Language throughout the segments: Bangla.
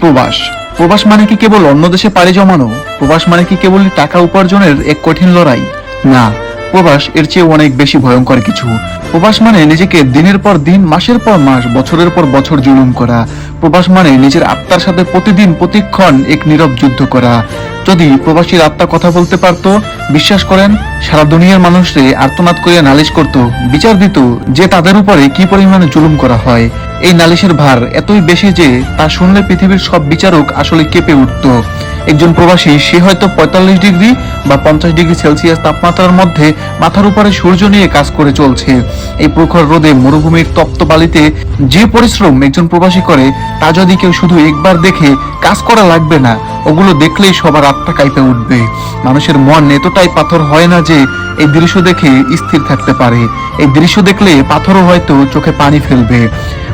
প্রবাস। প্রবাস মানে কি কেবল অন্য দেশে পাড়ি জমানো? প্রবাস মানে কি কেবল টাকা উপার্জনের এক কঠিন লড়াই? না, প্রবাস এর চেয়ে অনেক বেশি ভয়ঙ্কর কিছু। প্রবাস মানে নিজেকে দিনের পর দিন, মাসের পর মাস, বছরের পর বছর জুলুম করা। প্রবাস মানে নিজের আত্মার সাথে প্রতিদিন, প্রতিক্ষণ এক নীরব যুদ্ধ করা। যদি প্রবাসীর আত্মা কথা বলতে পারত, বিশ্বাস করেন, সারা দুনিয়ার মানুষরে আর্তনাদ করিয়া নালিশ করত, বিচার দিত যে তাদের উপরে কি পরিমাণে জুলুম করা হয়। এই নালিশের ভার এতই বেশি যে তা শুনলে পৃথিবীর সব বিচারক আসলে কেঁপে উঠত। একজন প্রবাসী, সে হয়তো পঁয়তাল্লিশ ডিগ্রি বা পঞ্চাশ ডিগ্রি সেলসিয়াস তাপমাত্রার মধ্যে মাথার উপরে সূর্য নিয়ে কাজ করে চলছে। এই প্রখর রোদে মরুভূমির তপ্ত বালিতে যে পরিশ্রম একজন প্রবাসী করে, তা যদি কেউ শুধু একবার দেখে কাজ করা লাগবে না, ওগুলো দেখলেই সবার আত্মা কাইপে উঠবে। মানুষের মন এতটাই পাথর হয় না যে এই দৃশ্য দেখে স্থির থাকতে পারে। এই দৃশ্য দেখলে পাথরও হয়তো চোখে পানি ফেলবে।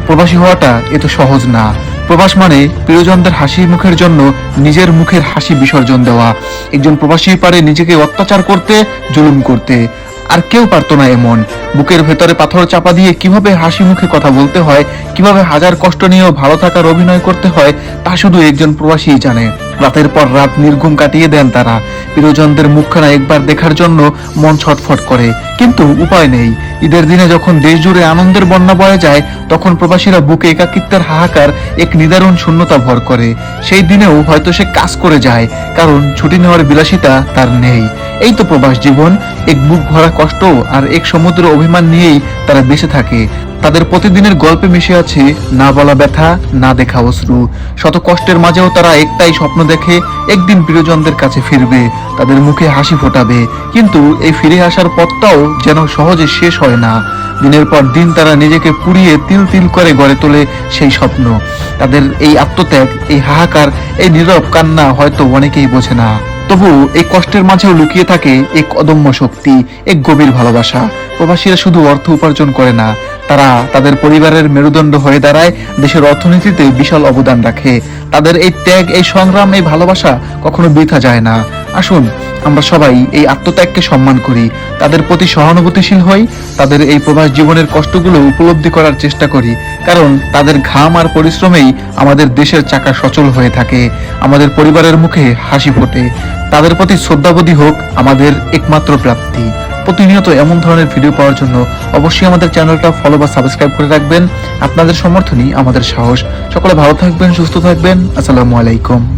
প্রবাসী হওয়াটা এত সহজ না। প্রবাস মানে প্রিয়জনদের হাসি মুখের জন্য নিজের মুখের হাসি বিসর্জন দেওয়া। একজন প্রবাসী পারে নিজেকে অত্যাচার করতে, জুলুম করতে। আর কেউ পারতো না এমন বুকের ভেতরে পাথর চাপা দিয়ে কীভাবে হাসি মুখে কথা বলতে হয়, কীভাবে হাজার কষ্ট নিয়েও ভালো থাকার অভিনয় করতে হয়, তা শুধু একজন প্রবাসীই জানে। রাতের পর রাত নির্ঘুম কাটিয়ে দেন তারা। প্রিয়জনদের মুখখানা একবার দেখার জন্য মন ছটফট করে। কিন্তু উপায় নেই। ঈদের দিনে যখন দেশ জুড়ে আনন্দের বন্যা বয়ে যায়, তখন প্রবাসীরা বুকে একাকিত্বের হাহাকার, এক নিদারুণ শূন্যতা ভর করে। সেই দিনেও হয়তো সে কাজ করে যায়, কারণ ছুটি নেওয়ার বিলাসিতা তার নেই। এই তো প্রবাস জীবন। এক বুক ভরা কষ্ট আর এক সমুদ্র অভিমান নিয়েই তারা বেঁচে থাকে। তাদের প্রতিদিনের গল্পে মিশে আছে, না বলা ব্যথা, না দেখা অশ্রু। শত কষ্টের মাঝেও তারা একটাই স্বপ্ন দেখে, একদিন প্রিয়জনদের কাছে ফিরবে, তাদের মুখে হাসি ফোটাবে। কিন্তু এই ফিরে আসার পথটাও যেন সহজে শেষ হয় না। দিনের পর দিন তারা নিজেকে পুড়িয়ে তিল তিল করে গড়ে তোলে সেই স্বপ্ন। তাদের এই আত্মত্যাগ, এই হাহাকার, এই নীরব কান্না হয়তো অনেকেই বোঝে না। তবু এই কষ্টের মাঝেও লুকিয়ে থাকে এক অদম্য শক্তি, এক গভীর ভালোবাসা। প্রবাসীরা শুধু অর্থ উপার্জন করে না, তারা তাদের পরিবারের মেরুদণ্ড হয়ে দাঁড়ায়, দেশের অর্থনীতিতে বিশাল অবদান রাখে। তাদের এই ত্যাগ, এই সংগ্রাম, এই ভালোবাসা কখনো বৃথা যায় না। আসুন আমরা সবাই এই আত্মত্যাগকে সম্মান করি, তাদের প্রতি সহানুভূতিশীল হই, তাদের এই প্রবাস জীবনের কষ্টগুলো উপলব্ধি করার চেষ্টা করি, কারণ তাদের ঘাম আর পরিশ্রমেই আমাদের দেশের চাকা সচল হয়ে থাকে, আমাদের পরিবারের মুখে হাসি ফোটে, তাদের প্রতি শ্রদ্ধাবোধী হোক আমাদের একমাত্র প্রাপ্তি। প্রতিনিয়ত এমন ধরনের ভিডিও পাওয়ার জন্য অবশ্যই আমাদের চ্যানেলটা ফলো বা সাবস্ক্রাইব করে রাখবেন। আপনাদের সমর্থনই আমাদের সাহস। সকলে ভালো থাকবেন, সুস্থ থাকবেন। আসসালামু আলাইকুম।